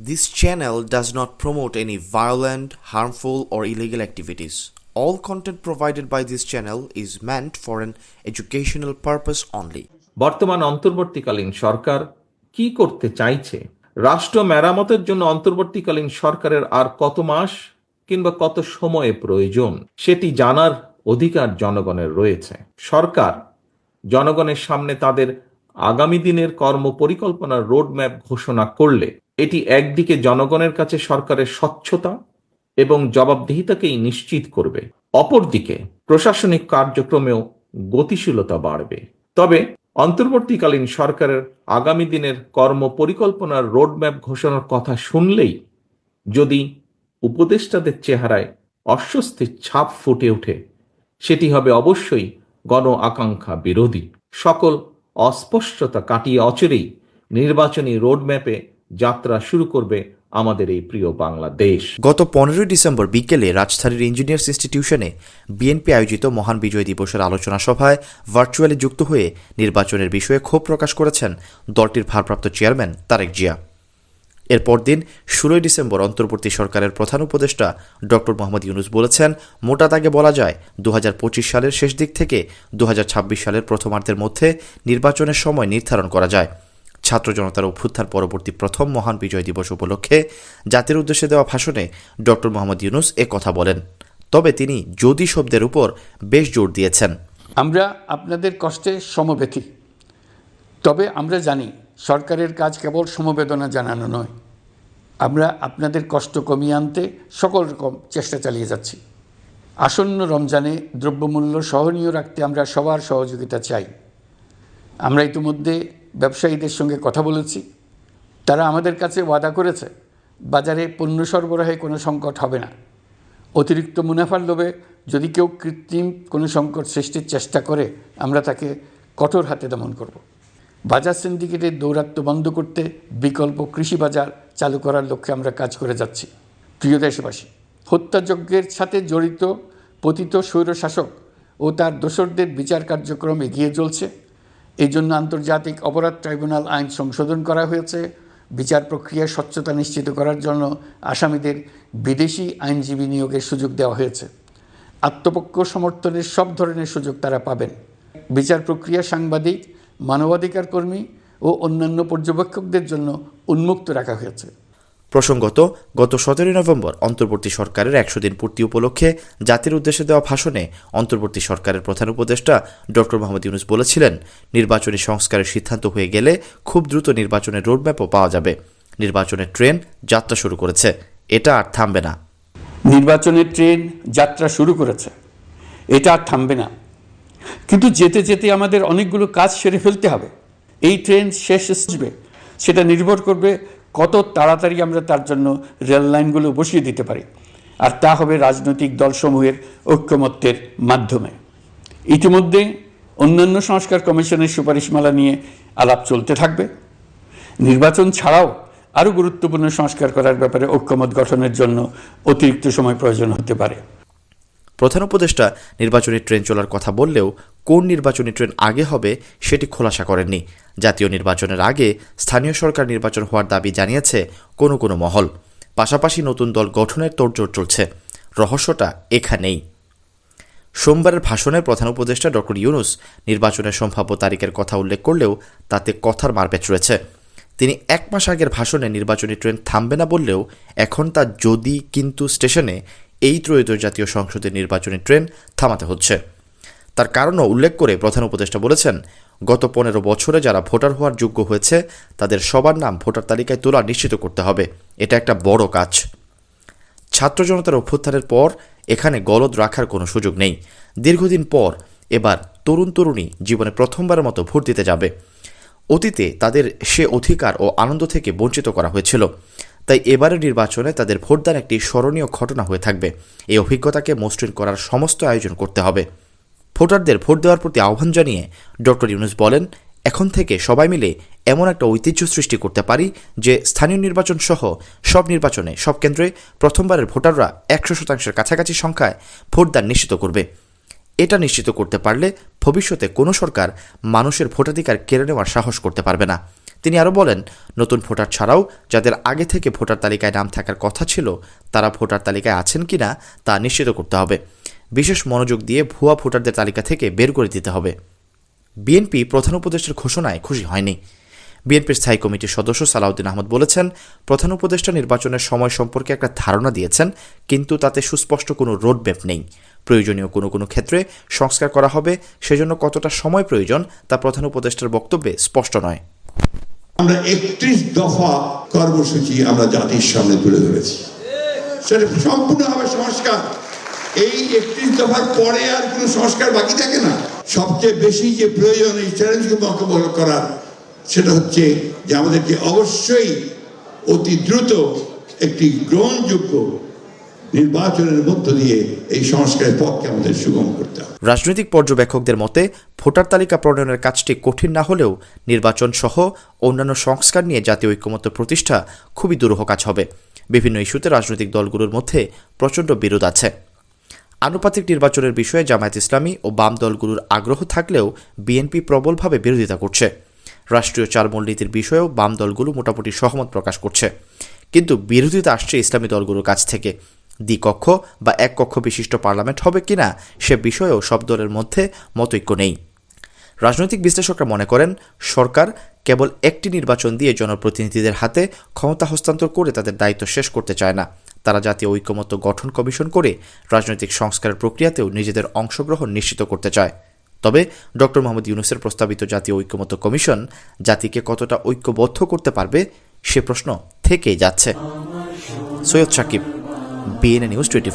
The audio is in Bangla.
This channel does not promote any violent, harmful, or illegal activities. All content provided by this channel is meant for an educational purpose only. বর্তমান অন্তর্বর্তীকালীন সরকার কি করতে চাইছে রাষ্ট্র মেরামতের জন্য অন্তর্বর্তীকালীন সরকারের আর কত মাস কিংবা কত সময়ে প্রয়োজন সেটি জানার অধিকার জনগণের রয়েছে সরকার জনগণের সামনে তাদের আগামী দিনের কর্ম পরিকল্পনার রোডম্যাপ ঘোষণা করলে এটি একদিকে জনগণের কাছে সরকারের স্বচ্ছতা এবং জবাবদিহিতাকেই নিশ্চিত করবে। অপরদিকে, প্রশাসনিক কার্যক্রমেও গতিশীলতা বাড়বে। তবে, অন্তর্বর্তীকালীন সরকারের আগামী দিনের কর্ম পরিকল্পনার রোডম্যাপ ঘোষণার কথা শুনলেই যদি উপদেষ্টাদের চেহারায় অস্বস্তির ছাপ ফুটে ওঠে, সেটি হবে অবশ্যই গণ আকাঙ্ক্ষা বিরোধী। সকল অস্পষ্টতা কাটিয়ে অচরেই নির্বাচনী রোডম্যাপে যাত্রা শুরু করবে আমাদের এই প্রিয় বাংলাদেশ। গত পনেরোই ডিসেম্বর বিকেলে রাজধানীর ইঞ্জিনিয়ার্স ইনস্টিটিউশনে বিএনপি আয়োজিত মহান বিজয় দিবসের আলোচনা সভায় ভার্চুয়ালি যুক্ত হয়ে নির্বাচনের বিষয়ে ক্ষোভ প্রকাশ করেছেন দলটির ভারপ্রাপ্ত চেয়ারম্যান তারেক জিয়া। এরপর দিন ষোলোই ডিসেম্বর অন্তর্বর্তী সরকারের প্রধান উপদেষ্টা ডক্টর মোহাম্মদ ইউনুস বলেছেন, মোটা দাগে বলা যায় দু হাজার পঁচিশ সালের শেষ দিক থেকে দু হাজার ছাব্বিশ সালের প্রথমার্ধের মধ্যে নির্বাচনের সময় নির্ধারণ করা যায়। ছাত্র জনতার অভ্যুত্থান পরবর্তী প্রথম মহান বিজয় দিবস উপলক্ষে জাতির উদ্দেশ্যে দেওয়া ভাষণে ডক্টর মোহাম্মদ ইউনুস এ কথা বলেন। তবে তিনি যদি শব্দের উপর বেশ জোর দিয়েছেন। আমরা আপনাদের কষ্টে সমব্যথী তবে আমরা জানি সরকারের কাজ কেবল সমবেদনা জানানো নয়। আমরা আপনাদের কষ্ট কমিয়ে আনতে সকল রকম চেষ্টা চালিয়ে যাচ্ছি। আসন্ন রমজানে দ্রব্যমূল্য সহনীয় রাখতে আমরা সবার সহযোগিতা চাই। আমরা ইতিমধ্যে ব্যবসায়ীদের সঙ্গে কথা বলেছি। তারা আমাদের কাছে ওয়াদা করেছে, বাজারে পণ্য সরবরাহে কোনো সংকট হবে না। অতিরিক্ত মুনাফার লোভে যদি কেউ কৃত্রিম কোনো সংকট সৃষ্টির চেষ্টা করে, আমরা তাকে কঠোর হাতে দমন করব। বাজার সিন্ডিকেটের দৌরাত্ম্য বন্ধ করতে বিকল্প কৃষি বাজার চালু করার লক্ষ্যে আমরা কাজ করে যাচ্ছি। প্রিয় দেশবাসী, হত্যাযজ্ঞের সাথে জড়িত পতিত স্বৈরশাসক ও তার দোসরদের বিচার কার্যক্রম এগিয়ে চলছে। এই জন্য আন্তর্জাতিক অপরাধ ট্রাইব্যুনাল আইন সংশোধন করা হয়েছে। বিচার প্রক্রিয়ার স্বচ্ছতা নিশ্চিত করার জন্য আসামিদের বিদেশি আইনজীবী নিয়োগের সুযোগ দেওয়া হয়েছে। আত্মপক্ষ সমর্থনের সব ধরনের সুযোগ তারা পাবেন। বিচার প্রক্রিয়া সাংবাদিক, মানবাধিকার কর্মী ও অন্যান্য পর্যবেক্ষকদের জন্য উন্মুক্ত রাখা হয়েছে। প্রসঙ্গত, গত সতেরোই নভেম্বর অন্তর্বর্তী সরকারের একশো দিন পূর্তি উপলক্ষে জাতির উদ্দেশ্যে দেওয়া ভাষণে অন্তর্বর্তী সরকারের প্রধান উপদেষ্টা ডক্টর মোহাম্মদ ইউনুস বলেছিলেন, নির্বাচনী সংস্কারের সিদ্ধান্ত হয়ে গেলে খুব দ্রুত নির্বাচনের রোডম্যাপও পাওয়া যাবে। নির্বাচনের ট্রেন যাত্রা শুরু করেছে। এটা আর থামবে না। নির্বাচনের ট্রেন যাত্রা শুরু করেছে। এটা আর থামবে না। কিন্তু যেতে যেতে আমাদের অনেকগুলো কাজ সেরে ফেলতে হবে। এই ট্রেন শেষ আসবে। সেটা নির্ভর করবে কত তাড়াতাড়ি আমরা তার জন্য রেল লাইনগুলো বসিয়ে দিতে পারি। আর তা হবে রাজনৈতিক দলসমূহের ঐক্যমত্যের মাধ্যমে। ইতিমধ্যে অন্যান্য সংস্কার কমিশনের সুপারিশমালা নিয়ে আলাপ চলতে থাকবে। নির্বাচন ছাড়াও আরও গুরুত্বপূর্ণ সংস্কার করার ব্যাপারে ঐক্যমত গঠনের জন্য অতিরিক্ত সময় প্রয়োজন হতে পারে। প্রধান উপদেষ্টা নির্বাচনী ট্রেন চলার কথা বললেও কোন নির্বাচনী ট্রেন আগে হবে সেটি খোলাসা করেননি। জাতীয় নির্বাচনের আগে স্থানীয় সরকার নির্বাচন হওয়ার দাবি জানিয়েছে কোনো কোনো মহল। পাশাপাশি নতুন দল গঠনের তোড়জোড় চলছে। রহস্যটা এখানেই। সোমবারের ভাষণে প্রধান উপদেষ্টা ডক্টর ইউনুস নির্বাচনের সম্ভাব্য তারিখের কথা উল্লেখ করলেও তাতে কথার মারপ্যাচ রয়েছে। তিনি এক মাস আগের ভাষণে নির্বাচনী ট্রেন থামবে না বললেও এখন তা যদি কিন্তু স্টেশনে এই ত্রয়োদশ জাতীয় সংসদের নির্বাচনী ট্রেন থামাতে হচ্ছে। তার কারণও উল্লেখ করে প্রধান উপদেষ্টা বলেছেন, গত পনেরো বছরে যারা ভোটার হওয়ার যোগ্য হয়েছে, তাদের সবার নাম ভোটার তালিকায় তোলা নিশ্চিত করতে হবে। এটা একটা বড় কাজ। ছাত্র জনতার অভ্যুত্থানের পর এখানে গলদ রাখার কোনো সুযোগ নেই। দীর্ঘদিন পর এবার তরুণ তরুণী জীবনে প্রথমবারের মতো ভোট দিতে যাবে। অতীতে তাদের সে অধিকার ও আনন্দ থেকে বঞ্চিত করা হয়েছিল। তাই এবারের নির্বাচনে তাদের ভোটদান একটি স্মরণীয় ঘটনা হয়ে থাকবে। এই অভিজ্ঞতাকে মসৃণ করার সমস্ত আয়োজন করতে হবে। ভোটারদের ভোট দেওয়ার প্রতি আহ্বান জানিয়ে ডক্টর ইউনুস বলেন, এখন থেকে সবাই মিলে এমন একটা ঐতিহ্য সৃষ্টি করতে পারি যে স্থানীয় নির্বাচন সহ সব নির্বাচনে, সব কেন্দ্রে প্রথমবারের ভোটাররা একশো শতাংশের কাছাকাছি সংখ্যায় ভোটদান নিশ্চিত করবে। এটা নিশ্চিত করতে পারলে ভবিষ্যতে কোনো সরকার মানুষের ভোটাধিকার কেড়ে নেওয়ার সাহস করতে পারবে না। তিনি আরও বলেন, নতুন ভোটার ছাড়াও যাদের আগে থেকে ভোটার তালিকায় নাম থাকার কথা ছিল, তারা ভোটার তালিকায় আছেন কিনা তা নিশ্চিত করতে হবে। বিশেষ মনোযোগ দিয়ে ভুয়া ভোটারদের তালিকা থেকে বের করে দিতে হবে। বিএনপি প্রধান উপদেষ্টার ঘোষণায় খুশি হয়নি। বিএনপির স্থায়ী কমিটির সদস্য সালাউদ্দিন আহমদ বলেছেন, প্রধান উপদেষ্টা নির্বাচনের সময় সম্পর্কে একটা ধারণা দিয়েছেন, কিন্তু তাতে সুস্পষ্ট কোনো রোডম্যাপ নেই। প্রয়োজনীয় কোনো কোনো ক্ষেত্রে সংস্কার করা হবে, সেজন্য কতটা সময় প্রয়োজন তা প্রধান উপদেষ্টার বক্তব্যে স্পষ্ট নয়। আমরা একত্রিশ দফা কর্মসূচি আমরা জাতির সামনে তুলে ধরেছি। সেটা সম্পূর্ণভাবে সংস্কার। এই একত্রিশ দফার পরে আর কোনো সংস্কার বাকি থাকে না। সবচেয়ে বেশি যে প্রয়োজন এই চ্যালেঞ্জকে মোকাবেলা করার, সেটা হচ্ছে যে আমাদেরকে অবশ্যই অতি দ্রুত একটি গ্রহণযোগ্য নির্বাচনের মধ্য দিয়ে এই সংস্কারের পথকে আমাদের সুগম করতে হবে। রাজনৈতিক পর্যবেক্ষকদের মতে, ভোটার তালিকা প্রণয়নের কাজটি কঠিন না হলেও নির্বাচন সহ অন্যান্য সংস্কার নিয়ে জাতীয় ঐক্যমত্য প্রতিষ্ঠা খুবই দুরূহ কাজ হবে। বিভিন্ন ইস্যুতে রাজনৈতিক দলগুলোর মধ্যে প্রচণ্ড বিরোধ আছে। আনুপাতিক নির্বাচনের বিষয়ে জামায়াত ইসলামী ও বাম দলগুলোর আগ্রহ থাকলেও বিএনপি প্রবলভাবে বিরোধিতা করছে। রাষ্ট্রীয় চাল মূলনীতির বিষয়েও বাম দলগুলো মোটামুটি সহমত প্রকাশ করছে। কিন্তু বিরোধিতা আসছে ইসলামী দলগুলোর কাছ থেকে। দ্বিকক্ষ বা এক কক্ষ বিশিষ্ট পার্লামেন্ট হবে কিনা সে বিষয়েও সব দলের মধ্যে মতৈক্য নেই। রাজনৈতিক বিশ্লেষকরা মনে করেন, সরকার কেবল একটি নির্বাচন দিয়ে জনপ্রতিনিধিদের হাতে ক্ষমতা হস্তান্তর করে তাদের দায়িত্ব শেষ করতে চায় না। তারা জাতীয় ঐক্যমত্য গঠন কমিশন করে রাজনৈতিক সংস্কারের প্রক্রিয়াতেও নিজেদের অংশগ্রহণ নিশ্চিত করতে চায়। তবে ড. মোহাম্মদ ইউনুসের প্রস্তাবিত জাতীয় ঐক্যমত্য কমিশন জাতিকে কতটা ঐক্যবদ্ধ করতে পারবে সে প্রশ্ন থেকেই যাচ্ছে। Syed Sakib BNA news twenty